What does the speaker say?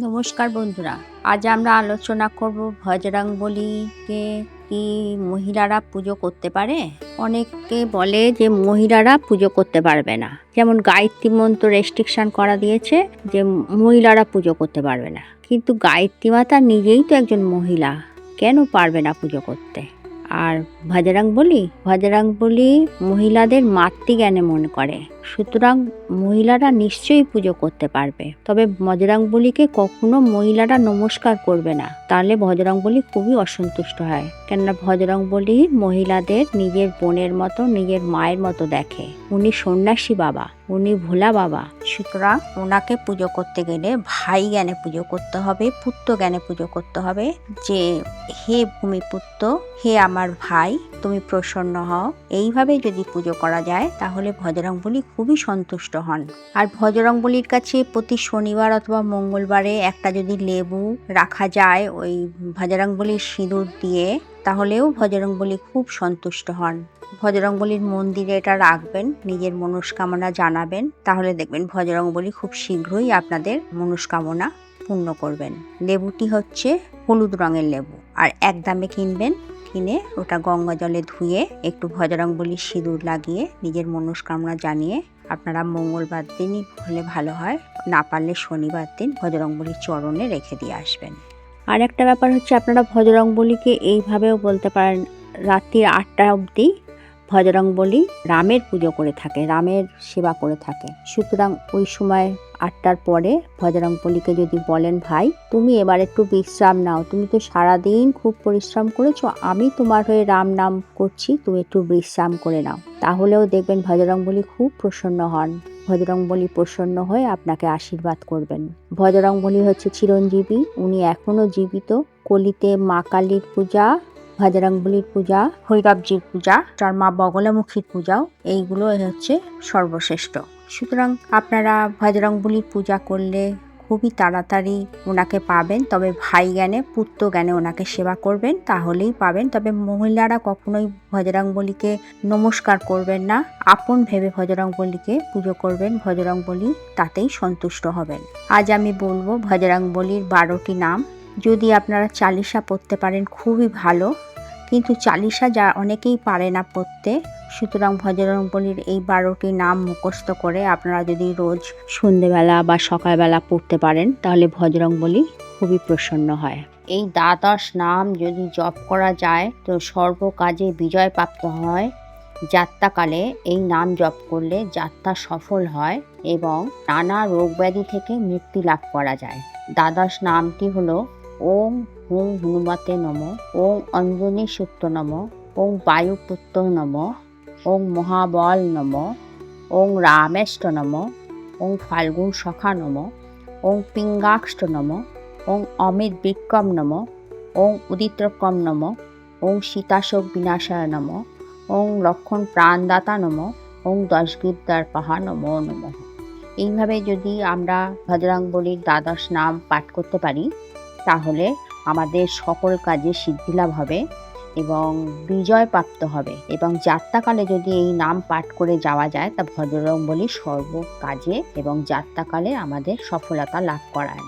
নমস্কার বন্ধুরা, আজ আমরা আলোচনা করব ভজরাং বলিকে কি মহিলারা পুজো করতে পারে? অনেকে বলে যে মহিলারা পুজো করতে পারবে না। যেমন গায়ত্রী মন্ত্র রেস্ট্রিকশন করা দিয়েছে যে মহিলারা পুজো করতে পারবে না। কিন্তু গায়ত্রী মাতা নিজেই তো একজন মহিলা, কেন পারবে না পুজো করতে? আর ভজরাং বলি ভজরাং বলি মহিলাদের মাতৃজ্ঞানে মনে করে। সুতরাং মহিলারা নিশ্চয়ই পুজো করতে পারবে। তবে বলিকে কখনো মহিলারা নমস্কার করবে না। তাহলে বলি খুবই অসন্তুষ্ট হয়। কেননা বলি মহিলাদের নিজের বোনের মতো, নিজের মায়ের মতো দেখে। উনি সন্ন্যাসী বাবা, উনি ভোলা বাবা। সুতরাং ওনাকে পুজো করতে গেলে ভাই জ্ঞানে পুজো করতে হবে, পুত্র জ্ঞানে পুজো করতে হবে যে, হে ভূমিপুত্র, হে আমার ভাই, তুমি প্রসন্ন হও। এইভাবে যদি পুজো করা যায়, তাহলে বলি খুবই সন্তুষ্ট হন। আর ভজরং বলির কাছে প্রতি শনিবার অথবা মঙ্গলবারে একটা যদি লেবু রাখা যায়, ওই ভজরং বলির সিঁদুর দিয়ে, তাহলেও ভজরং বলি খুব সন্তুষ্ট হন। ভজরং বলির মন্দিরে এটা রাখবেন, নিজের মনস্কামনা জানাবেন, তাহলে দেখবেন ভজরং বলি খুব শীঘ্রই আপনাদের মনস্কামনা পূর্ণ করবেন। লেবুটি হচ্ছে হলুদ রঙের লেবু, আর এক দামে কিনবেন কিনে ওটা গঙ্গা জলে ধুয়ে একটু ভজরং বলি সিঁদুর লাগিয়ে নিজের মনস্কামনা জানিয়ে আপনারা মঙ্গলবার দিনই হলে ভালো হয়, না পারলে শনিবার দিন ভজরং বলির চরণে রেখে দিয়ে আসবেন। আর একটা ব্যাপার হচ্ছে আপনারা ভজরং বলিকে এইভাবেও বলতে পারেন, রাত্রির আটটা অবধি বলি রামের পুজো করে থাকে, রামের সেবা করে থাকে। সুতরাং ওই সময় আটটার পরে বলিকে যদি বলেন, ভাই, তুমি এবার একটু বিশ্রাম নাও, তুমি তো সারাদিন খুব পরিশ্রম করেছ, আমি তোমার হয়ে রাম নাম করছি, তুমি একটু বিশ্রাম করে নাও। তাহলেও দেখবেন বলি খুব প্রসন্ন হন। বলি প্রসন্ন হয়ে আপনাকে আশীর্বাদ করবেন। বলি হচ্ছে চিরঞ্জীবী, উনি এখনও জীবিত। কলিতে মা কালীর পূজা ভজরংবলির পূজা, ভৈরবজির পূজা তার মা বগলামুখীর পূজাও এইগুলো হচ্ছে সর্বশ্রেষ্ঠ। সুতরাং আপনারা ভজরংবলির পূজা করলে খুবই তাড়াতাড়ি ওনাকে পাবেন, তবে ভাই জ্ঞানে, পুত্র জ্ঞানে ওনাকে সেবা করবেন, তাহলেই পাবেন। তবে মহিলারা কখনোই ভজরংবলিকে নমস্কার করবেন না, আপন ভেবে ভজরংবলিকে পুজো করবেন, ভজরংবলি তাতেই সন্তুষ্ট হবেন। আজ আমি বলব ভজরংবলির বারোটি নাম। যদি আপনারা চালিশা পড়তে পারেন, খুবই ভালো। কিন্তু চালিশা যা অনেকেই পারে না পড়তে সুতরাং ভজরং বলির এই বারোটি নাম মুখস্থ করে আপনারা যদি রোজ সন্ধেবেলা বা সকালবেলা পড়তে পারেন, তাহলে ভজরং বলি খুবই প্রসন্ন হয়। এই দ্বাদশ নাম যদি জপ করা যায়, তো সর্ব কাজে বিজয় প্রাপ্ত হয়। যাত্রাকালে এই নাম জপ করলে যাত্রা সফল হয় এবং নানা রোগ ব্যাধি থেকে মুক্তি লাভ করা যায়। দ্বাদশ নামটি হলো ওম হুম হনুমতে নম ওম অঞ্জনী সুপ্ত নম ওম বায়ুপুত্র নম ওম মহাবল নম ওম রামেষ্ট নম ওম ফাল্গুন সখা নম ওম পিঙ্গাক্ষ্ট নম ওম অমিত বিক্রম নম ওম উদিত্রকম নম ওম সীতাশোক বিনাশায় নম ওম লক্ষণ প্রাণদাতা নম ওম দশগিদ্দার পাহা নম নম এইভাবে যদি আমরা ভজরাঙ্গলির দ্বাদশ নাম পাঠ করতে পারি তাহলে আমাদের সকল কাজে সিদ্ধিলাভ হবে এবং বিজয় প্রাপ্ত হবে। এবং যাত্রাকালে যদি এই নাম পাঠ করে যাওয়া যায়, তা ভদ্ররং বলি সর্ব কাজে এবং যাত্রাকালে আমাদের সফলতা লাভ করায়।